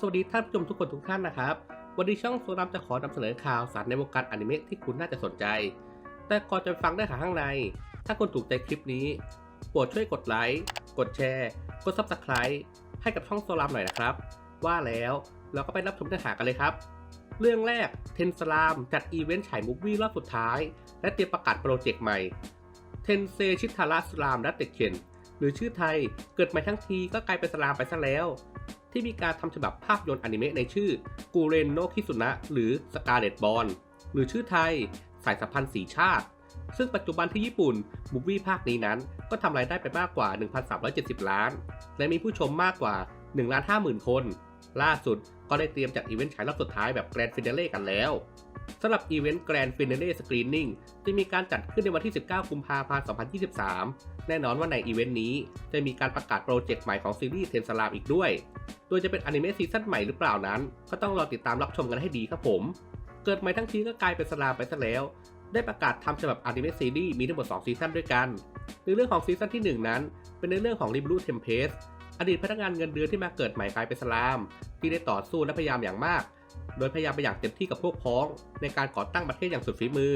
สวัสดีท่านผู้ชมทุกคนทุกท่านนะครับ วันนี้ช่องโซลัมจะขอนำเสนอข่าวสารในวงการอนิเมะที่คุณน่าจะสนใจ แต่ก่อนจะไปฟังได้ค่ะข้างใน ถ้าคุณถูกใจคลิปนี้ โปรดช่วยกดไลค์ กดแชร์ กด Subscribe ให้กับช่องโซลัมหน่อยนะครับ ว่าแล้วเราก็ไปรับชมเนื้อหากันเลยครับ เรื่องแรกเทนสลามจัดอีเวนต์ฉายมูฟวี่รอบสุดท้าย และเตรียมประกาศโปรเจกต์ใหม่เทนเซชิทาระสลามดัตเตเคนหรือชื่อไทยเกิดใหม่ทั้งทีก็กลายเป็นสลามไปซะแล้ว ที่มีการทำฉบับภาพยนตร์อนิเมะในชื่อกูเรนโนคิสุนะหรือสกาเลตบอลหรือชื่อไทย สายสัมพันธ์สีชาติ ซึ่งปัจจุบันที่ญี่ปุ่นมูฟวี่ภาคนี้นั้น ก็ทำรายได้ไปมากกว่า 1,370 ล้าน และมีผู้ชมมากกว่า1ล้าน5 0,000 คน ล่าสุดก็ได้เตรียมจัดอีเวนต์ฉายรอบสุดท้ายแบบแกรนด์ฟินาเล่กันแล้ว สำหรับอีเวนต์แกรนด์ฟินาเล่สกรีนนิ่งจะมีการจัดขึ้นในวันที่ 19 กุมภาพันธ์ 2023 แน่นอนว่าในอีเวนต์นี้ จะมีการประกาศโปรเจกต์ใหม่ของซีรีส์เทนสลามอีกด้วย โดยจะเป็นอนิเมะซีซั่นใหม่หรือเปล่านั้น ก็ต้องรอติดตามรับชมกันให้ดีครับผม เกิดใหม่ทั้งทีก็กลายเป็นสลามไปซะแล้ว ได้ประกาศทำฉบับอนิเมะซีรีส์มีทั้งหมด 2 ซีซั่นด้วยกัน ในเรื่องของซีซั่นที่ 1 นั้น เป็นในเรื่องของริบลูเทมเพสอดีตพนักงานเงินเดือนที่มาเกิดใหม่กลายเป็นสลาม ที่ได้ต่อสู้และพยายามอย่างมาก โดยพยายามไปอย่างเต็มที่กับพวกพ้อง ในการก่อตั้งประเทศอย่างสุดฝีมือ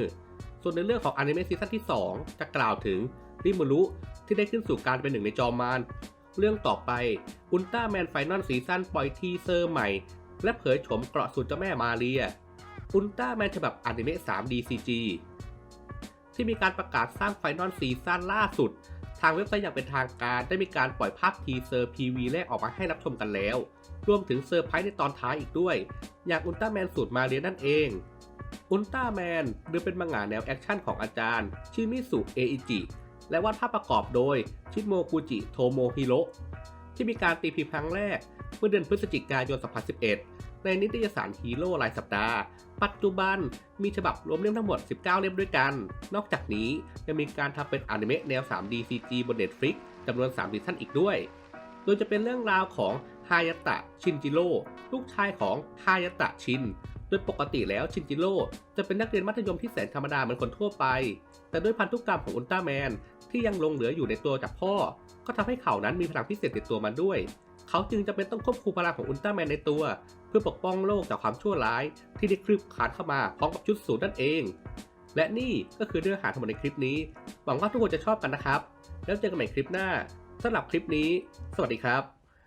ส่วนในเรื่องของอนิเมะซีซั่นที่ 2 จะกล่าวถึงริมูรุที่ได้ขึ้นสู่การเป็นหนึ่งในจอมมารเรื่องต่อไปอุลตร้าแมนไฟนอลซีซั่นปล่อยทีเซอร์ใหม่ และเผยโฉมเกราะสูตรเจ้าแม่มาเรียอุลตร้าแมนฉบับอนิเมะ 3D CG ที่มีการประกาศสร้างไฟนอลซีซั่นล่าสุด ทางเว็บไซต์อย่างเป็นทางการได้มีการปล่อยภาพทีเซอร์ PV แรกออกมาให้รับชมกันแล้ว รวมถึงเซอร์ไพรส์ในตอนท้ายอีกด้วย อย่างอุลตร้าแมนสูตรมาเรียนนั่นเองอุลตร้าแมนหรือเป็นมังงะแนวแอคชั่นของอาจารย์ ชื่อมิสุเออิจิและวาดภาพประกอบโดยชิโมกุจิโทโมฮิโรที่มีการตีพิมพ์ครั้งแรกเมื่อเดือนพฤศจิกายน 2011 ในนิตยสารฮีโร่รายสัปดาห์ ปัจจุบันมีฉบับรวมเล่มทั้งหมด 19 เล่มด้วยกัน นอกจากนี้ยังมีการทำเป็นอนิเมะแนว 3D CG บน Netflix จำนวน 3 ซีซั่นอีกด้วย โดยจะเป็นเรื่องราวของฮายาตะชินจิโร่ลูกชายของฮายาตะชิน โดยปกติแล้วชินจิโร่จะเป็นนักเรียนมัธยมที่แสนธรรมดาเหมือนคนทั่วไป แต่ด้วยพันธุกรรมของอุลตร้าแมนที่ยังลงเหลืออยู่ในตัวจากพ่อ ก็ทำให้เขานั้นมีพลังพิเศษติดตัวมาด้วย เขาจึงจะเป็นต้องควบคุมพลังของอุลตร้าแมนในตัว เพื่อปกป้องโลกจากความชั่วร้าย ที่ได้คลืบคลานเข้ามาพร้อมกับชุดสูตรนั่นเอง และนี่ก็คือเนื้อหาทั้งหมดในคลิปนี้ หวังว่าทุกคนจะชอบกันนะครับ แล้วเจอกันใหม่คลิปหน้าสำหรับคลิปนี้ สวัสดีครับ